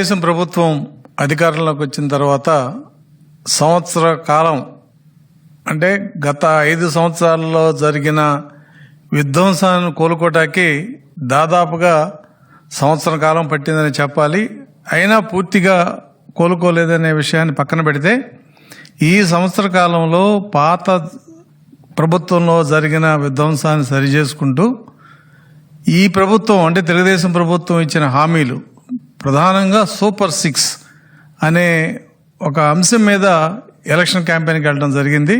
దేశం ప్రభుత్వం అధికారంలోకి వచ్చిన తర్వాత సంవత్సర కాలం అంటే గత ఐదు సంవత్సరాల్లో జరిగిన విధ్వంసాన్ని కోలుకోటానికి దాదాపుగా సంవత్సర కాలం పట్టిందని చెప్పాలి. అయినా పూర్తిగా కోలుకోలేదనే విషయాన్ని పక్కన పెడితే ఈ సంవత్సర కాలంలో పాత ప్రభుత్వంలో జరిగిన విధ్వంసాన్ని సరిచేసుకుంటూ ఈ ప్రభుత్వం అంటే తెలుగుదేశం ప్రభుత్వం ఇచ్చిన హామీలు ప్రధానంగా సూపర్ సిక్స్ అనే ఒక అంశం మీద ఎలక్షన్ క్యాంపెయిన్కి వెళ్ళడం జరిగింది.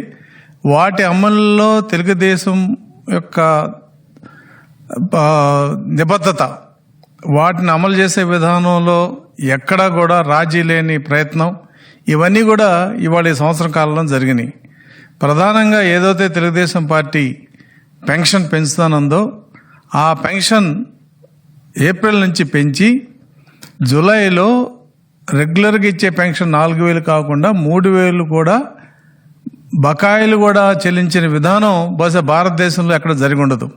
వాటి అమలులో తెలుగుదేశం యొక్క నిబద్ధత వాటిని అమలు చేసే విధానంలో ఎక్కడా కూడా రాజీ లేని ప్రయత్నం ఇవన్నీ కూడా ఇవాళ ఈ సంవత్సరం కాలంలో జరిగినాయి. ప్రధానంగా ఏదైతే తెలుగుదేశం పార్టీ పెన్షన్ పెంచుతానందో ఆ పెన్షన్ ఏప్రిల్ నుంచి పెంచి జూలైలో రెగ్యులర్గా ఇచ్చే పెన్షన్ నాలుగు వేలు కాకుండా మూడు వేలు కూడా బకాయిలు కూడా చెల్లించిన విధానం బహుశా భారతదేశంలో ఎక్కడ జరిగి ఉండదు.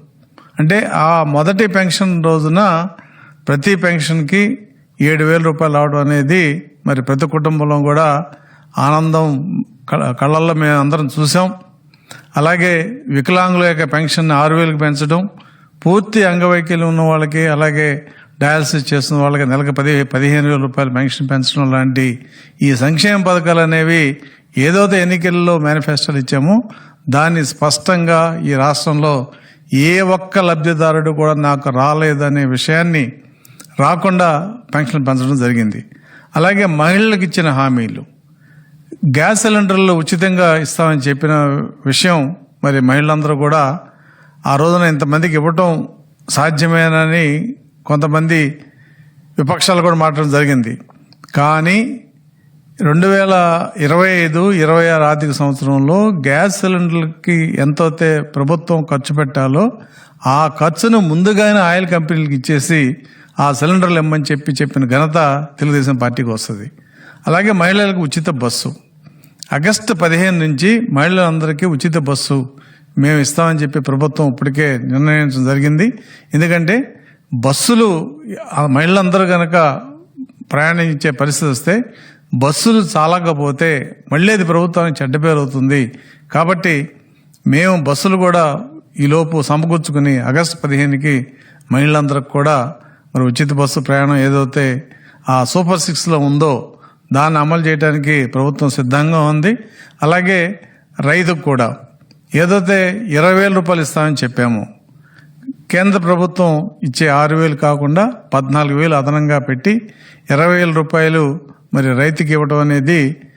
అంటే ఆ మొదటి పెన్షన్ రోజున ప్రతి పెన్షన్కి ఏడు వేల రూపాయలు రావడం అనేది మరి ప్రతి కుటుంబంలో కూడా ఆనందం కళ్ళల్లో మేము అందరం చూసాం. అలాగే వికలాంగుల యొక్క పెన్షన్ ఆరు వేలకు పెంచడం పూర్తి అంగవైకల్యం ఉన్న వాళ్ళకి అలాగే డయాలసిస్ చేస్తున్న వాళ్ళకి నెలకు పది పదిహేను వేల రూపాయలు పెన్షన్ పెంచడం లాంటి ఈ సంక్షేమ పథకాలు అనేవి ఏదైతే ఎన్నికల్లో మేనిఫెస్టోలు ఇచ్చామో. దాన్ని స్పష్టంగా ఈ రాష్ట్రంలో ఏ ఒక్క లబ్ధిదారుడు కూడా నాకు రాలేదనే విషయాన్ని రాకుండా పెన్షన్ పెంచడం జరిగింది. అలాగే మహిళలకు ఇచ్చిన హామీలు. గ్యాస్ సిలిండర్లు ఉచితంగా ఇస్తామని చెప్పిన విషయం మరి మహిళలందరూ కూడా ఆ రోజున ఇంతమందికి ఇవ్వటం సాధ్యమేనని కొంతమంది విపక్షాలు కూడా మాట్లాడడం జరిగింది. కానీ రెండు వేల ఇరవై ఐదు ఇరవై ఆరు ఆర్థిక సంవత్సరంలో గ్యాస్ సిలిండర్లకి ఎంతైతే ప్రభుత్వం ఖర్చు పెట్టాలో ఆ ఖర్చును ముందుగానే ఆయిల్ కంపెనీలకు ఇచ్చేసి ఆ సిలిండర్లు ఇమ్మని చెప్పి చెప్పిన ఘనత తెలుగుదేశం పార్టీకి వస్తుంది. అలాగే మహిళలకు ఉచిత బస్సు. ఆగస్టు పదిహేను నుంచి మహిళలందరికీ ఉచిత బస్సు మేము ఇస్తామని చెప్పి ప్రభుత్వం ఇప్పటికే నిర్ణయించడం జరిగింది. ఎందుకంటే బస్సులు మహిళలందరూ కనుక ప్రయాణించే పరిస్థితి వస్తే బస్సులు చాలకపోతే మళ్ళీ అది ప్రభుత్వానికి చెడ్డ పేరు అవుతుంది. కాబట్టి మేము బస్సులు కూడా ఈలోపు సమకూర్చుకుని ఆగస్టు పదిహేనుకి మహిళలందరికి కూడా మరి ఉచిత బస్సు ప్రయాణం ఏదైతే ఆ సూపర్ సిక్స్లో ఉందో దాన్ని అమలు చేయడానికి ప్రభుత్వం సిద్ధంగా ఉంది. అలాగే రైతుకు కూడా ఏదైతే ఇరవై వేల రూపాయలు ఇస్తామని చెప్పాము కేంద్ర ప్రభుత్వం ఇచ్చే ఆరు వేలు కాకుండా పద్నాలుగు వేలు అదనంగా పెట్టి ఇరవై వేల రూపాయలు మరి రైతుకి ఇవ్వడం అనేది